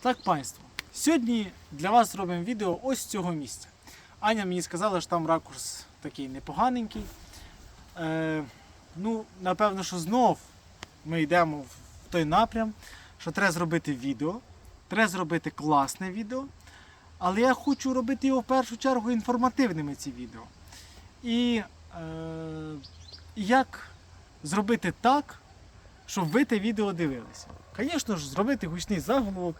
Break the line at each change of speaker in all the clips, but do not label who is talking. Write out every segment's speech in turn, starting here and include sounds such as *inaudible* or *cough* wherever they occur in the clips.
Так, панство, сьогодні для вас зробимо відео ось з цього місця. Аня мені сказала, що там ракурс такий непоганенький. Е, ну, напевно, що знов ми йдемо в той напрям, що треба зробити відео, треба зробити класне відео. Але я хочу робити його в першу чергу інформативними ці відео. І е, як зробити так, щоб ви те відео дивилися. Звісно ж, зробити гучний заголовок,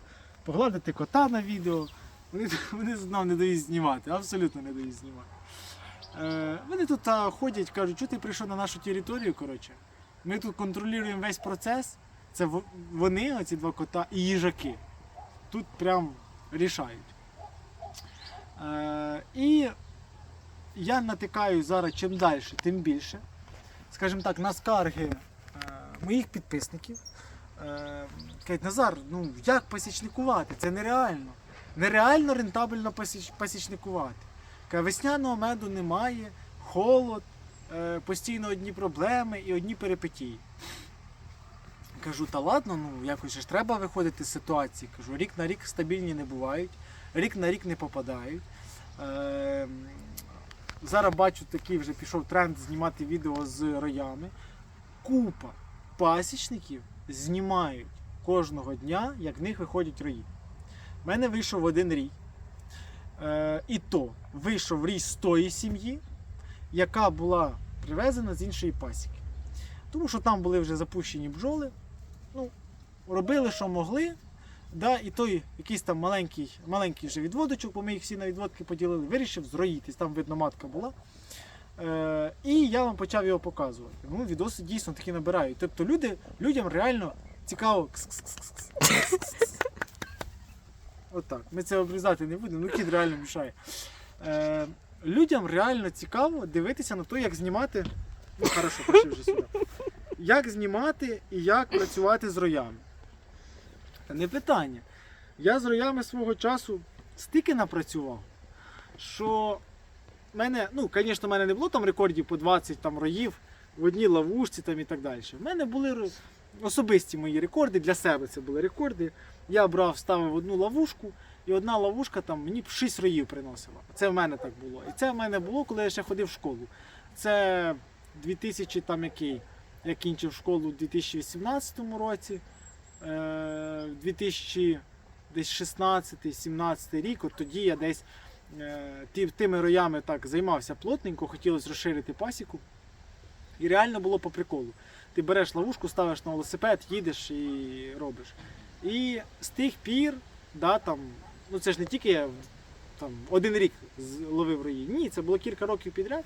погладити кота на відео. Вони, вони нам не дають знімати, абсолютно не дають знімати. Е, вони тут а, ходять, кажуть, що ти прийшов на нашу територію. Коротше. Ми тут контролюємо весь процес. Це вони, оці два кота, і їжаки. Тут прям рішають. Е, і я натикаю зараз чим далі, тим більше. Скажімо так, на скарги е, моїх підписників. Е, кажуть, Назар, ну як пасічникувати? Це нереально. Нереально рентабельно пасіч, пасічникувати. Каже, весняного меду немає, холод, е, постійно одні проблеми і одні перипетії. Кажу, та ладно, ну якось ж треба виходити з ситуації. Кажу, рік на рік стабільні не бувають, рік на рік не попадають. Е, зараз бачу, такий вже пішов тренд знімати відео з роями. Купа пасічників знімають кожного дня, як в них виходять рої. У мене вийшов один рій. Е, і то вийшов рій з тої сім'ї, яка була привезена з іншої пасіки. Тому що там були вже запущені бджоли. Ну, робили, що могли. Да, і той якийсь там маленький, маленький вже відводочок, бо ми їх всі на відводки поділили, вирішив зроїтись. Там видно матка була. Е, і я вам почав його показувати. Ну, відоси дійсно такі набирають. Тобто люди, людям реально цікаво. Отак. Ми це обрізати не будемо, ну кіт реально мішає. Е, людям реально цікаво дивитися на те, як знімати. Ну, хорошо, пішли вже сюди. Як знімати і як працювати з роями. Та не питання. Я з роями свого часу стільки напрацював, що мене, ну, звісно, в мене не було там рекордів по 20 там, роїв в одній ловушці там, і так далі. В мене були особисті мої рекорди, для себе це були рекорди. Я брав, ставив одну ловушку, і одна ловушка там мені 6 роїв приносила. Це в мене так було. І це в мене було, коли я ще ходив в школу. Це 2000 там який. Я кінчив школу у 2018 році. Е, 2016-17 рік, от тоді я десь тими роями так займався плотненько, хотілося розширити пасіку. І реально було по приколу. Ти береш ловушку, ставиш на велосипед, їдеш і робиш. І з тих пір, да, там, ну це ж не тільки я там, один рік ловив рої. Ні, це було кілька років підряд.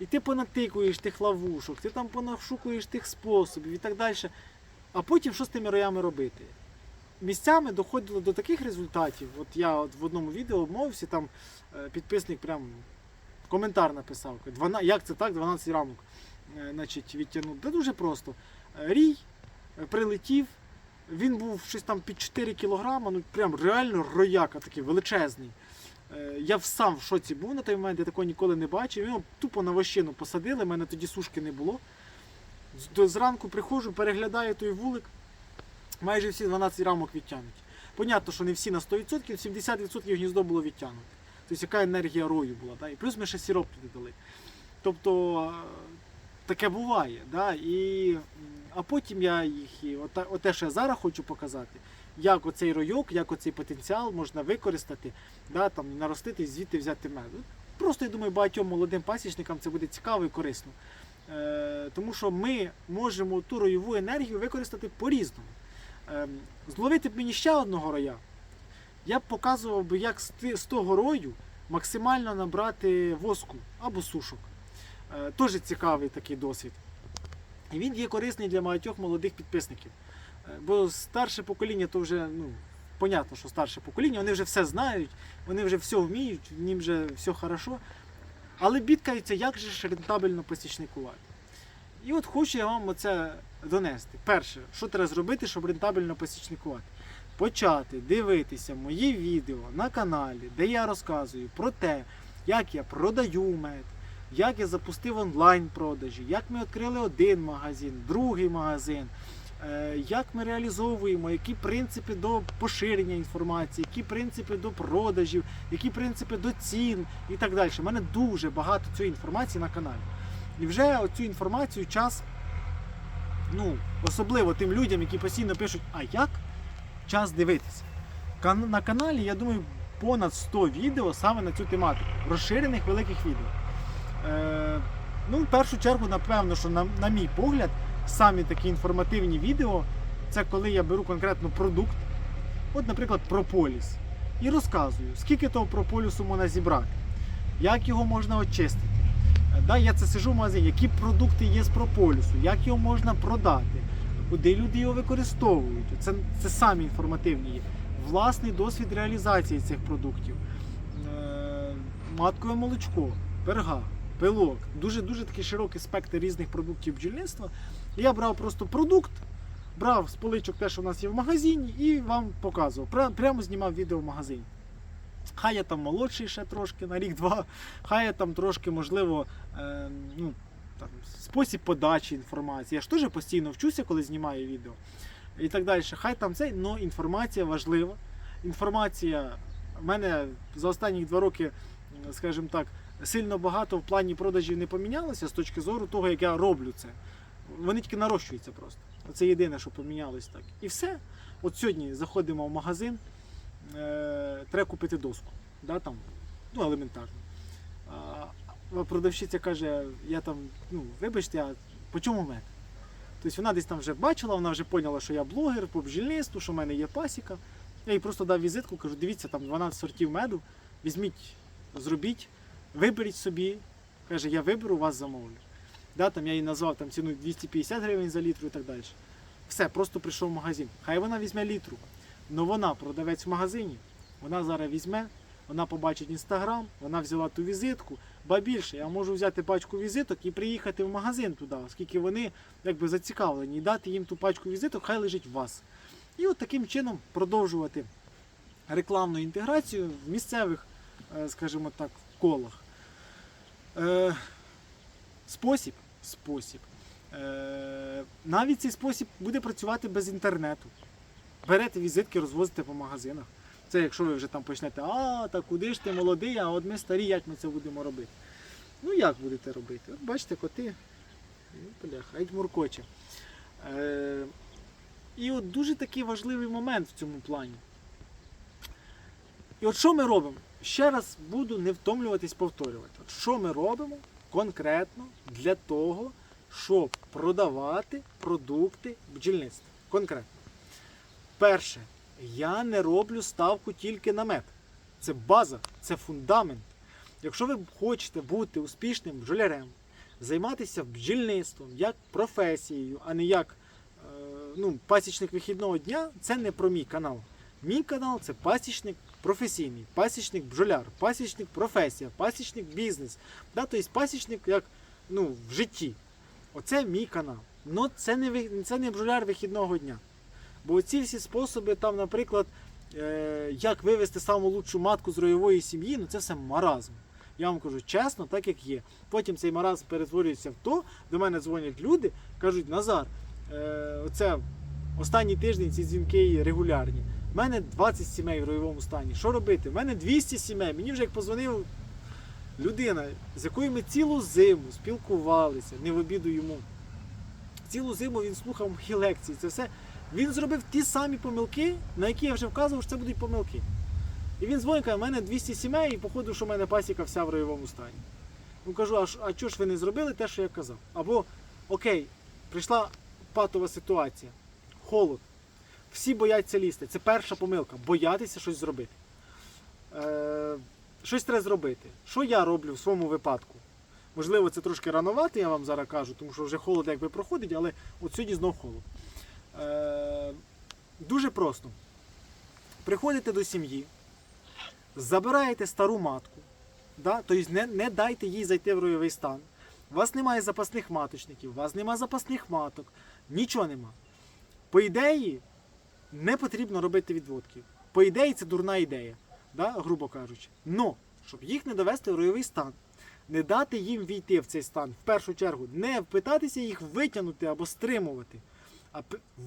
І ти понатикуєш тих ловушок, ти там понашукуєш тих способів і так далі. А потім що з тими роями робити? Місцями доходило до таких результатів. От я от в одному відео обмовився, там е, підписник прям коментар написав. Як це так, 12 рамок е, значить, відтягнув. Та дуже просто. Е, Рій прилетів, він був щось там під 4 кілограма, ну прям реально рояка такий величезний. Я сам в шоці був на той момент, я такого ніколи не бачив. Його тупо на вощину посадили, в мене тоді сушки не було. Зранку приходжу, переглядаю той вулик, майже всі 12 рамок відтягнуті. Понятно, що не всі на 100%, 70% гніздо було відтягнуте. Тобто яка енергія рою була. Да? І плюс ми ще сироп туди дали. Тобто е, таке буває. Да? І, а потім я їх, і оте, що я зараз хочу показати, як оцей ройок, як оцей потенціал можна використати, да, там, наростити звідти взяти мед. Просто я думаю, багатьом молодим пасічникам це буде цікаво і корисно. Е, тому що ми можемо ту ройову енергію використати по-різному. Е, зловити б мені ще одного роя, я б показував би, як з того рою максимально набрати воску або сушок. Е, Теж цікавий такий досвід. І він є корисний для багатьох молодих підписників. Е, Бо старше покоління то вже, ну, понятно, що старше покоління, вони вже все знають, вони вже все вміють, ним вже все хорошо. Але бідкаються, як же ж рентабельно посічникувати. І от хочу я вам оце донести. Перше, що треба зробити, щоб рентабельно посічникувати? Почати дивитися мої відео на каналі, де я розказую про те, як я продаю мед, як я запустив онлайн продажі, як ми відкрили один магазин, другий магазин, е, як ми реалізовуємо, які принципи до поширення інформації, які принципи до продажів, які принципи до цін і так далі. У мене дуже багато цієї інформації на каналі. І вже оцю інформацію час, ну, особливо тим людям, які постійно пишуть, а як час дивитися. На каналі, я думаю, понад 100 відео саме на цю тематику, розширених великих відео. Е, ну, в першу чергу, напевно, що на, на мій погляд, самі такі інформативні відео це коли я беру конкретно продукт, от, наприклад, прополіс, і розказую, скільки того прополісу можна зібрати, як його можна очистити. Да, я це сижу в магазині, які продукти є з прополісу, як його можна продати, куди люди його використовують. Це, це самі інформативні є. Власний досвід реалізації цих продуктів. Е, Маткове молочко, перга, пилок. Дуже дуже такий широкий спектр різних продуктів бджільництва. Я брав просто продукт, брав з поличок те, що в нас є в магазині, і вам показував. Прямо знімав відео в магазині. Хай я там молодший ще трошки на рік-два, хай я там трошки, можливо, е, ну, там, спосіб подачі інформації. Я ж теж постійно вчуся, коли знімаю відео. І так далі. Хай там це, але інформація важлива. Інформація в мене за останні два роки, скажімо так, сильно багато в плані продажів не помінялося з точки зору того, як я роблю це. Вони тільки нарощуються просто. Це єдине, що помінялось так. І все. От сьогодні заходимо в магазин, е, треба купити доску. Да, там, ну, елементарно. А продавщиця каже, я там, ну, вибачте, а по чому мед? Тобто вона десь там вже бачила, вона вже поняла, що я блогер по бджільництву, що в мене є пасіка. Я їй просто дав візитку, кажу, дивіться, там 12 сортів меду, візьміть, зробіть, виберіть собі. Каже, я виберу, вас замовлю. Да, там я їй назвав там, ціну 250 гривень за літру і так далі. Все, просто прийшов в магазин. Хай вона візьме літру. Але вона продавець в магазині, вона зараз візьме, вона побачить інстаграм, вона взяла ту візитку. Ба більше, я можу взяти пачку візиток і приїхати в магазин туди, оскільки вони якби зацікавлені, і дати їм ту пачку візиток, хай лежить у вас. І от таким чином продовжувати рекламну інтеграцію в місцевих, е, скажімо так, колах. Е, Спосіб. Спосіб. Е, Навіть цей спосіб буде працювати без інтернету. Берете візитки, розвозите по магазинах. Це якщо ви вже там почнете, а, та куди ж ти молодий, а от ми старі, як ми це будемо робити? Ну як будете робити? От бачите, коти, ну, бляха, геть муркоче. Е, і от дуже такий важливий момент в цьому плані. І от що ми робимо? Ще раз буду не втомлюватись повторювати. От що ми робимо конкретно для того, щоб продавати продукти бджільництва. Конкретно. Перше, я не роблю ставку тільки на мед. Це база, це фундамент. Якщо ви хочете бути успішним бджолярем, займатися бджільництвом як професією, а не як е, ну, пасічник вихідного дня, це не про мій канал. Мій канал це пасічник професійний, пасічник бджоляр, пасічник професія, пасічник бізнес. Да? Тобто пасічник як ну, в житті. Оце мій канал. Ну це не, це не бджоляр вихідного дня. Бо ці всі способи, там, наприклад, е, як вивести саму лучшу матку з роєвої сім'ї, ну це все маразм. Я вам кажу чесно, так як є. Потім цей маразм перетворюється в то, до мене дзвонять люди, кажуть, Назар, е, оце останній тиждень ці дзвінки регулярні. У мене 20 сімей в роєвому стані. Що робити? У мене 200 сімей. Мені вже як позвонив людина, з якою ми цілу зиму спілкувалися, не в обіду йому. Цілу зиму він слухав мої лекції. Це все. Він зробив ті самі помилки, на які я вже вказував, що це будуть помилки. І він дзвонить, каже, в мене 200 сімей, і походу, що в мене пасіка вся в роєвому стані. Ну кажу, а, а чого ж ви не зробили те, що я казав? Або окей, прийшла патова ситуація, холод. Всі бояться лізти. Це перша помилка. Боятися щось зробити. Е, щось треба зробити. Що я роблю в своєму випадку? Можливо, це трошки рановато, я вам зараз кажу, тому що вже холод якби проходить, але от сьогодні знов холод. Е, дуже просто. Приходите до сім'ї, забираєте стару матку, да? тобто не, не дайте їй зайти в ройовий стан. У вас немає запасних маточників, у вас немає запасних маток, нічого нема. По ідеї, не потрібно робити відводків. По ідеї, це дурна ідея, да? грубо кажучи. Но, щоб їх не довести в ройовий стан, не дати їм війти в цей стан, в першу чергу, не питатися їх витягнути або стримувати. А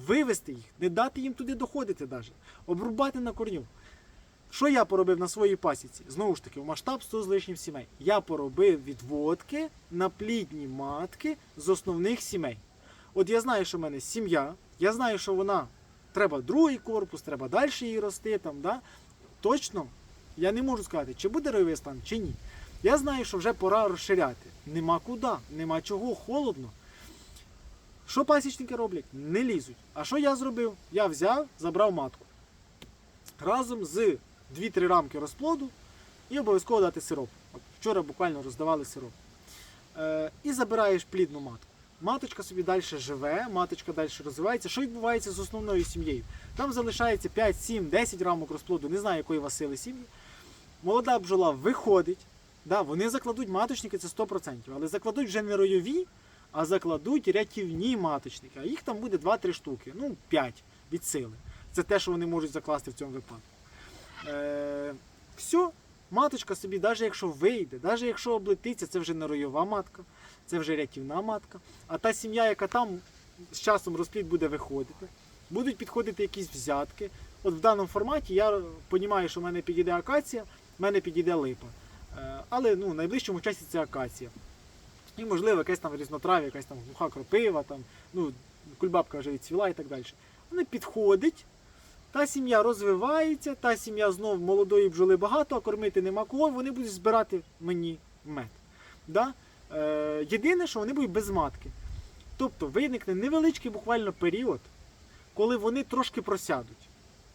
вивести їх, не дати їм туди доходити навіть, обрубати на корню. Що я поробив на своїй пасіці? Знову ж таки, в масштаб 100 з лишнім сімей. Я поробив відводки на плідні матки з основних сімей. От я знаю, що в мене сім'я, я знаю, що вона треба другий корпус, треба далі її рости. Там, да? Точно я не можу сказати, чи буде ройовий стан, чи ні. Я знаю, що вже пора розширяти. Нема куди, нема чого, холодно. Що пасічники роблять? Не лізуть. А що я зробив? Я взяв, забрав матку. Разом з 2-3 рамки розплоду і обов'язково дати сироп. Вчора буквально роздавали сироп. Е, і забираєш плідну матку. Маточка собі далі живе, маточка далі розвивається. Що відбувається з основною сім'єю? Там залишається 5, 7, 10 рамок розплоду, не знаю, якої у вас сили сім'ї. Молода бджола виходить. Да, вони закладуть маточники, це 100%, але закладуть вже не ройові, а закладуть рятівні маточники. А їх там буде 2-3 штуки, ну 5 від сили. Це те, що вони можуть закласти в цьому випадку. Е, все, маточка собі, навіть якщо вийде, навіть якщо облетиться, це вже не ройова матка, це вже рятівна матка. А та сім'я, яка там з часом розплід буде виходити, будуть підходити якісь взятки. От в даному форматі я розумію, що в мене підійде акація, в мене підійде липа. Е, Але ну, в найближчому часі це акація. І, можливо, якась там різнотрав'я, якась там глуха кропива, там, ну, кульбабка вже відцвіла і так далі. Вони підходить, та сім'я розвивається, та сім'я знов молодої бджоли багато, а кормити нема кого, вони будуть збирати мені мед. Да? Е, єдине, що вони будуть без матки. Тобто виникне невеличкий буквально період, коли вони трошки просядуть.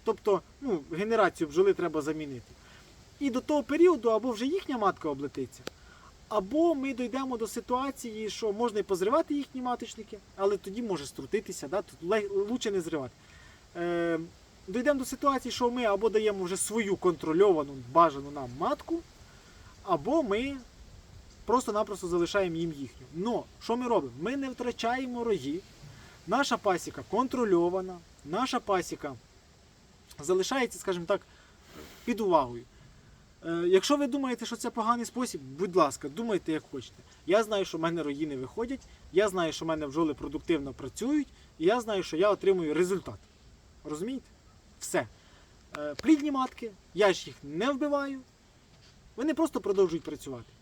Тобто ну, генерацію бджоли треба замінити. І до того періоду або вже їхня матка облетиться, або ми дійдемо до ситуації, що можна і позривати їхні маточники, але тоді може струтитися, да? тут краще не зривати. Е, дійдемо до ситуації, що ми або даємо вже свою контрольовану, бажану нам матку, або ми просто-напросто залишаємо їм їхню. Но що ми робимо? Ми не втрачаємо рої. Наша пасіка контрольована, наша пасіка залишається, скажімо так, під увагою. Е, Якщо ви думаєте, що це поганий спосіб, будь ласка, думайте як хочете. Я знаю, що в мене рої не виходять, я знаю, що в мене бджоли продуктивно працюють, і я знаю, що я отримую результат. Розумієте? Все. Е, Плідні матки, я ж їх не вбиваю, вони просто продовжують працювати.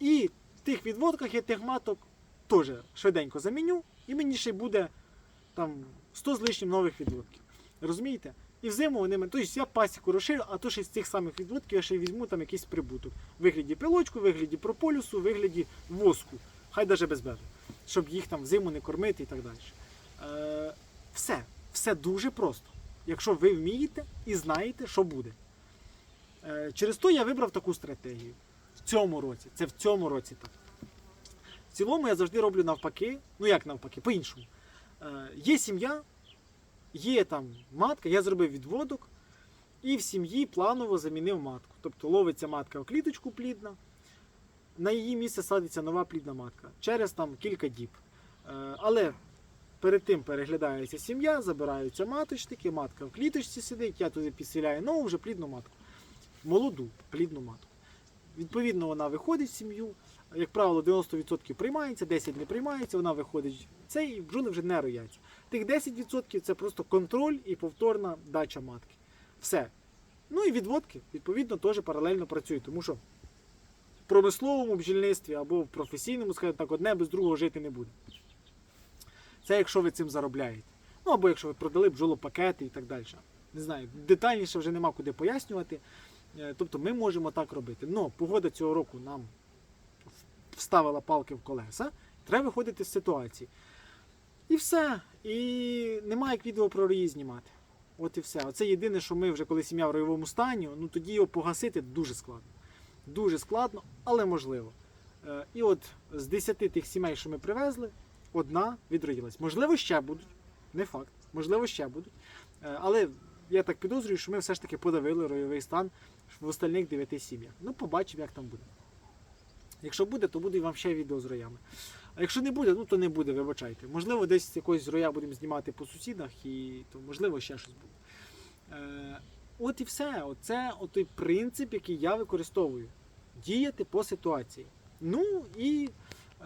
І в тих відводках я тих маток теж швиденько заміню, і мені ще буде там 100 з лишнім нових відводків. Розумієте? І взиму вони мене. Тобто я пасіку розширю, а то ще з цих самих відводків я ще візьму там якийсь прибуток. В вигляді пилочку, в вигляді прополюсу, в вигляді воску. Хай навіть без беду. Щоб їх там взиму не кормити і так далі. Е, все. Все дуже просто. Якщо ви вмієте і знаєте, що буде. Е, через то я вибрав таку стратегію. В цьому році. Це в цьому році так. В цілому я завжди роблю навпаки. Ну як навпаки, по-іншому. Е, є сім'я, є там матка, я зробив відводок і в сім'ї планово замінив матку. Тобто ловиться матка в кліточку плідна, на її місце садиться нова плідна матка через там кілька діб. Е, Але перед тим переглядається сім'я, забираються маточники, матка в кліточці сидить, я туди підселяю нову вже плідну матку. Молоду плідну матку. Відповідно, вона виходить в сім'ю. Як правило, 90% приймається, 10% не приймається, вона виходить. Це і бджоли вже не рояться. Тих 10% це просто контроль і повторна дача матки. Все. Ну і відводки, відповідно, теж паралельно працюють, тому що в промисловому бджільництві або в професійному, скажімо так, одне без другого жити не буде. Це якщо ви цим заробляєте. Ну або якщо ви продали бджолопакети і так далі. Не знаю, детальніше вже нема куди пояснювати. Е, Тобто ми можемо так робити. Но погода цього року нам вставила палки в колеса. Треба виходити з ситуації. І все. І немає як відео про рої знімати. От і все. Оце єдине, що ми вже коли сім'я в ройовому стані, ну тоді його погасити дуже складно. Дуже складно, але можливо. Е, І от з 10 тих сімей, що ми привезли, одна відроїлась. Можливо, ще будуть. Не факт. Можливо, ще будуть. Е, Але я так підозрюю, що ми все ж таки подавили ройовий стан в остальних 9 сім'ях. Ну, побачимо, як там буде. Якщо буде, то буде вам ще відео з роями. А якщо не буде, ну то не буде, вибачайте. Можливо, десь з роя будемо знімати по сусідах, і то можливо ще щось буде. Е, от і все. Оце той принцип, який я використовую. Діяти по ситуації. Ну і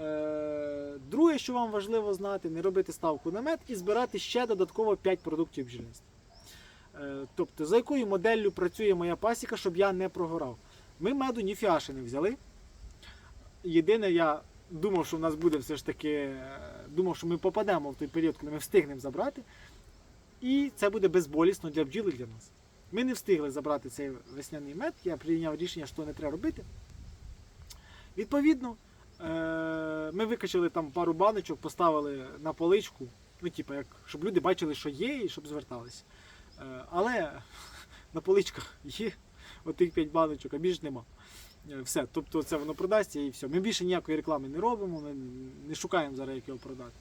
Е, друге, що вам важливо знати, не робити ставку на мед і збирати ще додатково 5 продуктів бджільництва. Е, тобто, за якою моделлю працює моя пасіка, щоб я не прогорав. Ми меду ніфіга ще не взяли. Єдине, я думав, що в нас буде все ж таки, е, думав, що ми попадемо в той період, коли ми встигнемо забрати. І це буде безболісно для бджіл і для нас. Ми не встигли забрати цей весняний мед, я прийняв рішення, що не треба робити. Відповідно, е, ми викачали там пару баночок, поставили на поличку, ну, типу, як, щоб люди бачили, що є, і щоб зверталися. Е, Але *laughs* на поличках є отих 5 баночок, а більш нема. Е, Все, тобто це воно продасться і все. Ми більше ніякої реклами не робимо, ми не шукаємо зараз, як його продати.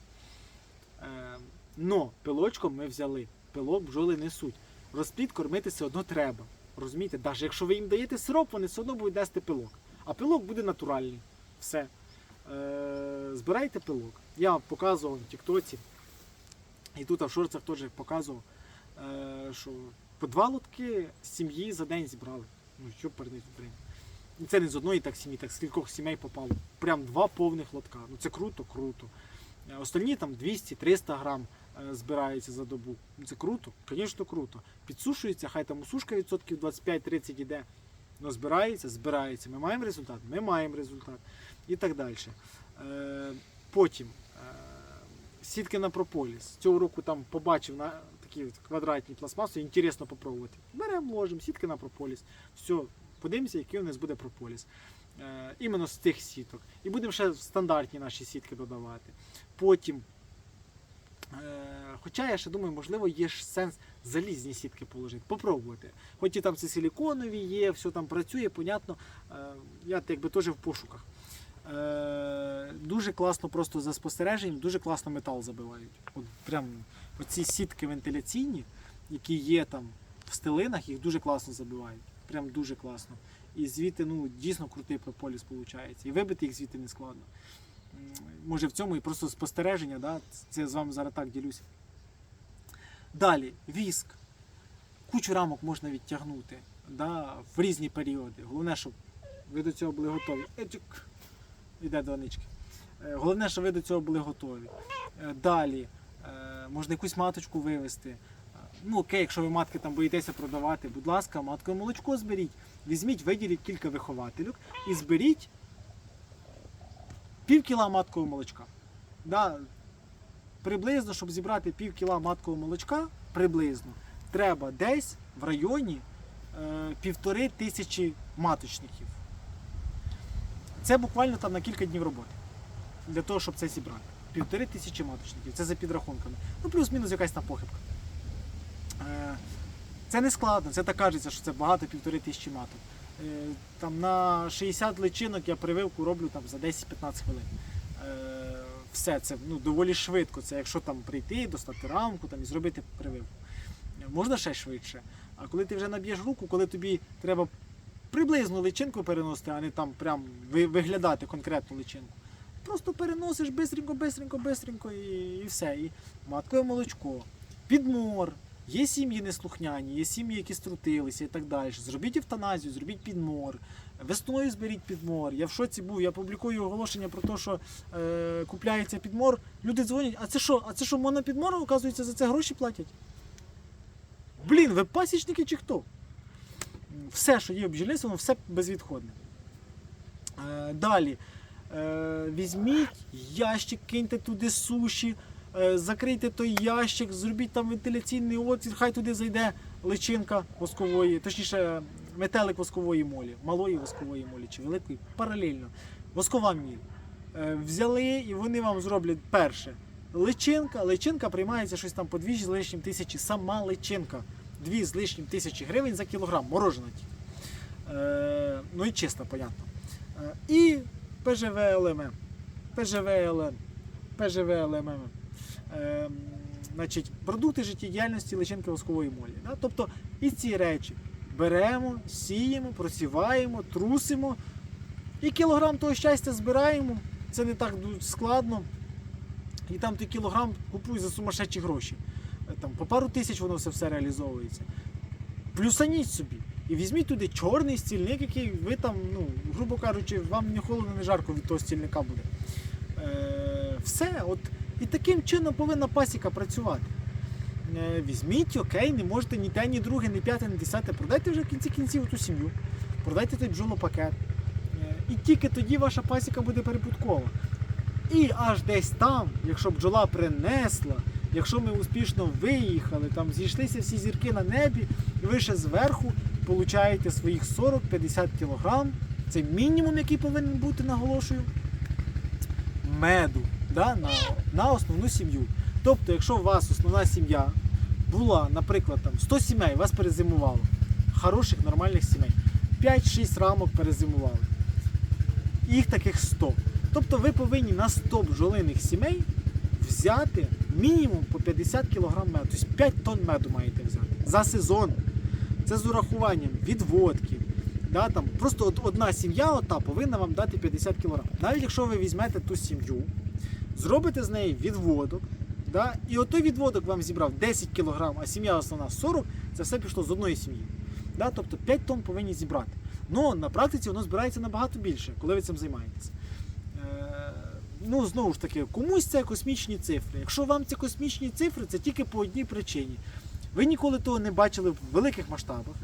Е, Но пилочком ми взяли. Пилок бджоли несуть. Розплід кормити все одно треба. Розумієте, навіть якщо ви їм даєте сироп, вони все одно будуть нести пилок. А пилок буде натуральний. Все. Е, збирайте пилок. Я показував в Тіктоці. І тут в шорцах теж показував, е, що по два лотки з сім'ї за день зібрали. Ну, що передати це не з одної так сім'ї, так з кількох сімей попало. Прям два повних лотка. Ну це круто, круто. Е, Остальні там 200-300 грам е, збирається за добу. Ну, Це круто, звісно, круто. Підсушується, хай там усушка відсотків 25-30 іде. Ну, збирається, збирається. Ми маємо результат, ми маємо результат. І так далі. Е, потім сітки на прополіс. Цього року там побачив на такі квадратні пластмаси, інтересно попробувати. Беремо, ложимо, сітки на прополіс. Все, подивимося, який у нас буде прополіс. Е, іменно з цих сіток. І будемо ще стандартні наші сітки додавати. Потім, е, хоча я ще думаю, можливо, є ж сенс залізні сітки положити, попробувати. Хоч і там це силіконові є, все там працює, понятно. Е, я якби теж в пошуках. Дуже класно просто за спостереженням, дуже класно метал забивають. От прям оці сітки вентиляційні, які є там в стелинах, їх дуже класно забивають. Прям дуже класно. І звідти ну, дійсно крутий прополіс виходить. І вибити їх звідти не складно. Може в цьому і просто спостереження, да? це я з вами зараз так ділюся. Далі, віск. Кучу рамок можна відтягнути да, в різні періоди. Головне, щоб ви до цього були готові. Етюк. Іде до Анички. Е, Головне, щоб ви до цього були готові. Е, Далі, е, можна якусь маточку вивезти. Ну окей, якщо ви матки там боїтеся продавати, будь ласка, маткове молочко зберіть. Візьміть, виділіть кілька вихователів і зберіть пів кіла маткового молочка. Да, приблизно, щоб зібрати пів кіла маткового молочка, приблизно, треба десь в районі е, півтори тисячі маточників. Це буквально там на кілька днів роботи для того, щоб це зібрати. Півтори тисячі маточників, це за підрахунками. Ну, плюс-мінус якась там похибка. Е, Це не складно, це так кажеться, що це багато півтори тисячі маток. Е, Там на 60 личинок я прививку роблю там за 10-15 хвилин. Е, Все це ну, доволі швидко. Це якщо там прийти, достати рамку там, і зробити прививку. Можна ще швидше. А коли ти вже наб'єш руку, коли тобі треба приблизну личинку переносити, а не там прям виглядати конкретну личинку. Просто переносиш бистренько, бистренько, бистренько і, і все. І маткове молочко, підмор. Є сім'ї неслухняні, є сім'ї, які струтилися і так далі. Зробіть евтаназію, зробіть підмор. Весною зберіть підмор. Я в шоці був, я публікую оголошення про те, що е, купляється підмор. Люди дзвонять, а це що? А це що, монопідмор, оказується, за це гроші платять? Блін, ви пасічники чи хто? Все, що є в бджільництві, воно все безвідходне. Е, далі. Е, візьміть ящик, киньте туди суші, закрийте той ящик, зробіть там вентиляційний отвір, хай туди зайде личинка воскової, точніше, метелик воскової молі, малої воскової молі чи великої, паралельно. Воскова міль. Е, взяли і вони вам зроблять перше. Личинка, личинка приймається щось там по 2 з лишнім тисячі, сама личинка. 2 з лишнім тисячі гривень за кілограм, морожена. Е, ну і чисто, понятно. Е, і ПЖВ ЛММ. ПЖВ ЛН. ПЖВ ЛММ. Е, значить, продукти життєдіяльності личинки воскової молі. Да? Тобто і ці речі беремо, сіємо, просіваємо, трусимо. І кілограм того щастя збираємо. Це не так складно. І там той кілограм купують за сумасшедші гроші. Е, Там, по пару тисяч воно все, все реалізовується. Плюсаніть собі. І візьміть туди чорний стільник, який ви там, ну, грубо кажучи, вам не холодно, не жарко від того стільника буде. Е, все. От, і таким чином повинна пасіка працювати. Е, візьміть, окей, не можете ні те, ні друге, ні п'яте, ні десяте. Продайте вже в кінці кінців ту сім'ю, продайте той бджолопакет. Е, і тільки тоді ваша пасіка буде перебуткова. І аж десь там, якщо бджола принесла, якщо ми успішно виїхали, там зійшлися всі зірки на небі, і ви ще зверху получаєте своїх 40-50 кг. Це мінімум, який повинен бути, наголошую, меду да, на, на основну сім'ю. Тобто, якщо у вас основна сім'я була, наприклад, там 100 сімей, вас перезимувало, хороших, нормальних сімей, 5-6 рамок перезимували. Їх таких 100. Тобто ви повинні на 100 бджолиних сімей взяти мінімум по 50 кг меду. Тобто 5 тонн меду маєте взяти за сезон. Це з урахуванням відводки. Да, там, просто одна сім'я ота повинна вам дати 50 кг. Навіть якщо ви візьмете ту сім'ю, зробите з неї відводок, да, і отой відводок вам зібрав 10 кг, а сім'я основна 40, це все пішло з одної сім'ї. Да, тобто 5 тонн повинні зібрати. Ну, на практиці воно збирається набагато більше, коли ви цим займаєтесь. Е, ну, знову ж таки, комусь це космічні цифри. Якщо вам ці космічні цифри, це тільки по одній причині. Ви ніколи того не бачили в великих масштабах.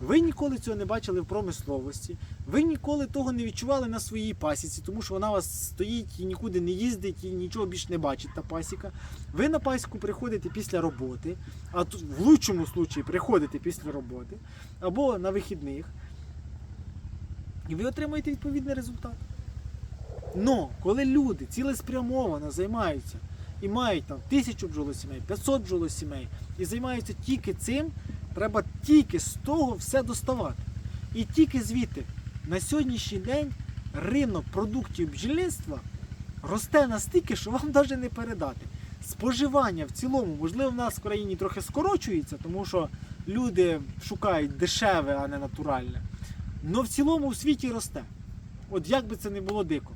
Ви ніколи цього не бачили в промисловості, ви ніколи того не відчували на своїй пасіці, тому що вона у вас стоїть і нікуди не їздить, і нічого більше не бачить та пасіка. Ви на пасіку приходите після роботи, а в лучшому случаї приходите після роботи або на вихідних, і ви отримуєте відповідний результат. Но коли люди цілеспрямовано займаються і мають там тисячу бджолосімей, 500 бджолосімей і займаються тільки цим, треба тільки з того все доставати. І тільки звідти на сьогоднішній день ринок продуктів бджільництва росте настільки, що вам *laughs* навіть не передати. Споживання в цілому, можливо, в нас в країні трохи скорочується, тому що люди шукають дешеве, а не натуральне. Але в цілому у світі росте. От як би це не було дико.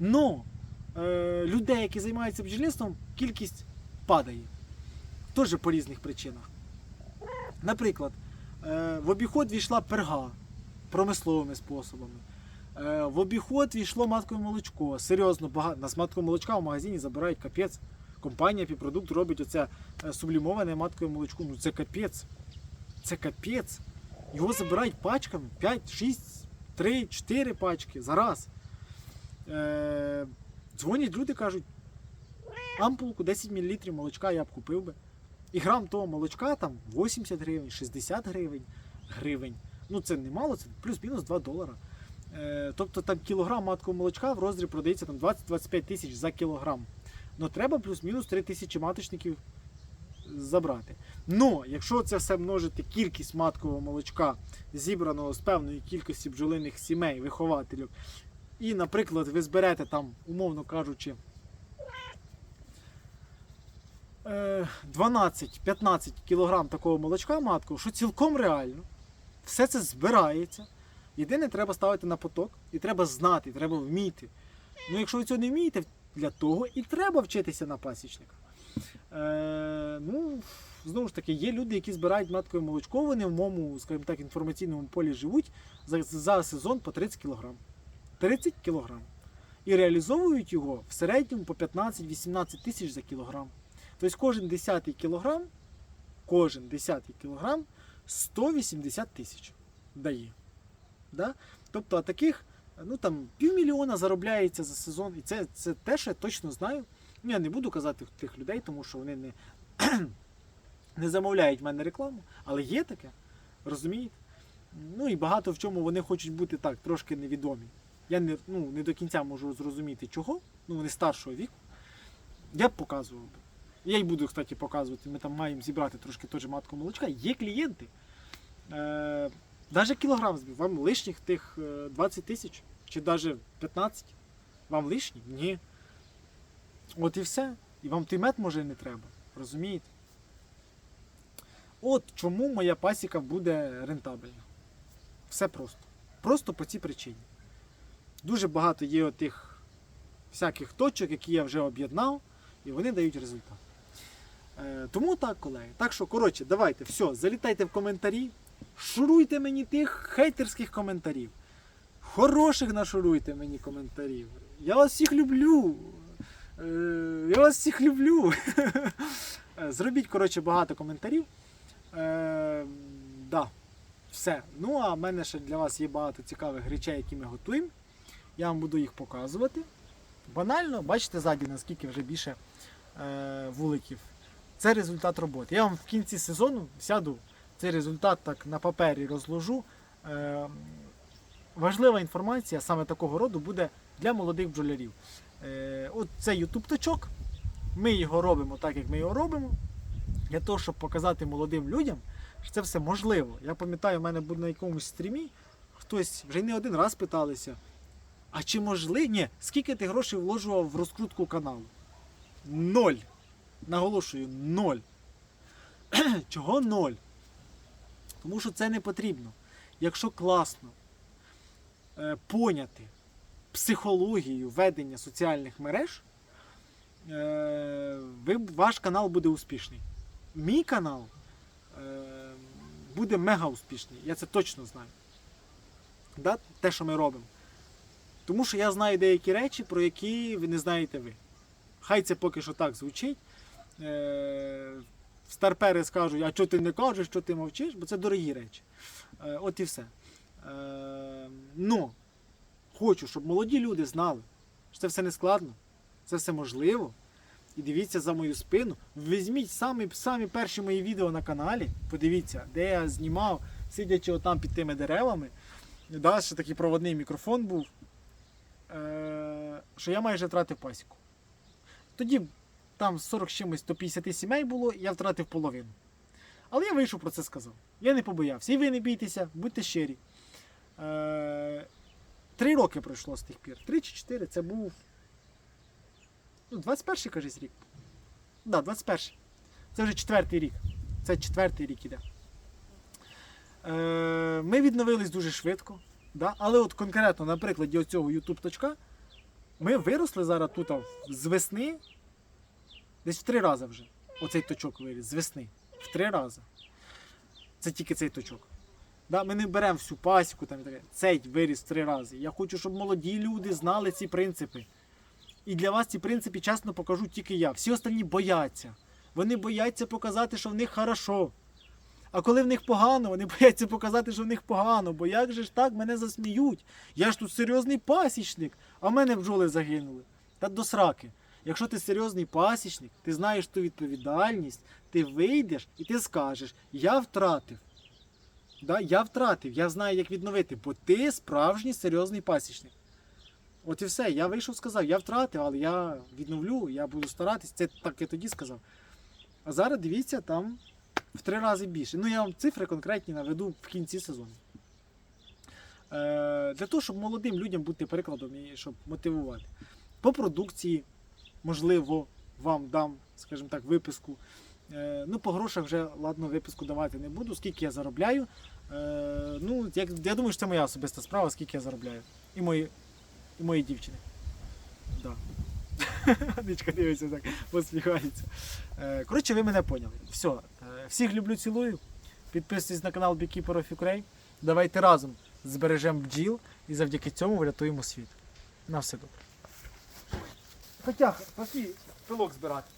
Но е, людей, які займаються бджільництвом, кількість падає. Теж по різних причинах. Наприклад, е, в обіход війшла перга промисловими способами. Е, в обіход війшло маткове молочко. Серйозно, багато. Нас маткове молочка в магазині забирають капець. Компанія Піпродукт робить оце е, сублімоване маткове молочко. Ну це капець. Це капець. Його забирають пачками 5, 6, 3, 4 пачки за раз. Дзвонять люди, кажуть, ампулку 10 мл молочка я б купив би. І грам того молочка там 80 гривень, 60 гривень. гривень. Ну це немало, це плюс-мінус 2 долара. Е, тобто там кілограм маткового молочка в роздріб продається там 20-25 тисяч за кілограм. Ну треба плюс-мінус 3 тисячі маточників забрати. Ну, якщо це все множити кількість маткового молочка, зібраного з певної кількості бджолиних сімей, вихователів, і, наприклад, ви зберете там, умовно кажучи, 12-15 кг такого молочка маткового, що цілком реально, все це збирається. Єдине, треба ставити на поток, і треба знати, і треба вміти. Ну, якщо ви цього не вмієте, для того і треба вчитися на пасічника. Е, ну, знову ж таки, є люди, які збирають маткове молочко, вони в моєму, скажімо так, інформаційному полі живуть за, за сезон по 30 кг. 30 кг. І реалізовують його в середньому по 15-18 тисяч за кілограм. Тобто кожен 10 кілограм, кожен 10 кілограм 180 тисяч дає. Да? Тобто таких ну, там, півмільйона заробляється за сезон. І це, це те, що я точно знаю. Ну, я не буду казати тих людей, тому що вони не, *clears throat* не замовляють в мене рекламу, але є таке, розумієте? Ну і багато в чому вони хочуть бути так, трошки невідомі. Я не, ну, не до кінця можу зрозуміти, чого. Ну, вони старшого віку. Я б показував би. Я й буду, кстати, показувати. Ми там маємо зібрати трошки теж матку молочка. Є клієнти. Е, навіть кілограм збив. Вам лишніх тих е, 20 тисяч чи навіть 15. Вам лишні? Ні. От і все. І вам той мед може і не треба. Розумієте? От чому моя пасіка буде рентабельна. Все просто. Просто по цій причині. Дуже багато є отих всяких точок, які я вже об'єднав, і вони дають результат. Е, тому так, колеги. Так що, коротше, давайте, все, залітайте в коментарі, шуруйте мені тих хейтерських коментарів. Хороших нашуруйте мені коментарів. Я вас всіх люблю. Е, Я вас всіх люблю. Е, Зробіть, коротше, багато коментарів. Да. Все. Ну, а в мене ще для вас є багато цікавих речей, які ми готуємо. Я вам буду їх показувати. Банально, бачите ззаді, наскільки вже більше вуликів. Це результат роботи. Я вам в кінці сезону сяду, цей результат так на папері розложу. Е, важлива інформація саме такого роду буде для молодих бджолярів. Е, от цей YouTube точок. Ми його робимо так, як ми його робимо, для того, щоб показати молодим людям, що це все можливо. Я пам'ятаю, в мене був на якомусь стрімі, хтось вже не один раз питалися. А чи можливо? Ні, скільки ти грошей вложував в розкрутку каналу? Ноль. Наголошую, ноль. *clears throat* Чого ноль? Тому що це не потрібно. Якщо класно е, поняти психологію ведення соціальних мереж, е, ви, ваш канал буде успішний. Мій канал е, буде мега успішний. Я це точно знаю. Да? Те, що ми робимо. Тому що я знаю деякі речі, про які ви не знаєте ви. Хай це поки що так звучить. Е, старпери скажуть, а що ти не кажеш, що ти мовчиш, бо це дорогі речі. Е, от і все. Е, ну, хочу, щоб молоді люди знали, що це все не складно, це все можливо. І дивіться за мою спину. Візьміть самі, самі перші мої відео на каналі, подивіться, де я знімав, сидячи отам під тими деревами. Да, ще такий проводний мікрофон був. Е, що я майже втратив пасіку. Тоді там 40 чимось до 50 сімей було, я втратив половину. Але я вийшов про це сказав. Я не побоявся. І ви не бійтеся, будьте щирі. Е, Три роки пройшло з тих пір. Три чи чотири. Це був. Ну, 21-й, кажись, рік. Так, да, 21-й. Це вже четвертий рік. Це четвертий рік іде. Е, Ми відновились дуже швидко. Да? Але от конкретно на прикладі оцього YouTube точка ми виросли зараз тут з весни десь в три рази вже. Оцей точок виріс з весни. В три рази. Це тільки цей точок. Да? Ми не беремо всю пасіку там і таке. Цей виріс в три рази. Я хочу, щоб молоді люди знали ці принципи. І для вас ці принципи чесно покажу тільки я. Всі остальні бояться. Вони бояться показати, що в них хорошо. А коли в них погано, вони *laughs* бояться показати, що в них погано, бо як же ж так мене засміють? Я ж тут серйозний пасічник, а в мене бджоли загинули. Та до сраки. Якщо ти серйозний пасічник, ти знаєш ту відповідальність, ти вийдеш і ти скажеш, я втратив. Да, я втратив, я знаю, як відновити, бо ти справжній серйозний пасічник. От і все. Я вийшов сказав, я втратив, але я відновлю, я буду старатись. Це так я тоді сказав. А зараз дивіться, там в три рази більше. Ну, я вам цифри конкретні наведу в кінці сезону. Е, для того, щоб молодим людям бути прикладом і щоб мотивувати. По продукції, можливо, вам дам, скажімо так, виписку. Е, ну, по грошах вже ладно, виписку давати не буду, скільки я заробляю. Е, ну, як, я думаю, що це моя особиста справа, скільки я заробляю. І мої, і мої дівчини. Да. *laughs* Нічка дивиться так, посміхається. Е, Коротше, ви мене поняли. Все. Всіх люблю, цілую. Підписуйтесь на канал Beekeeper of Ukraine. Давайте разом збережемо бджіл і завдяки цьому врятуємо світ. На все добре. Хоча, пошли пилок збирати.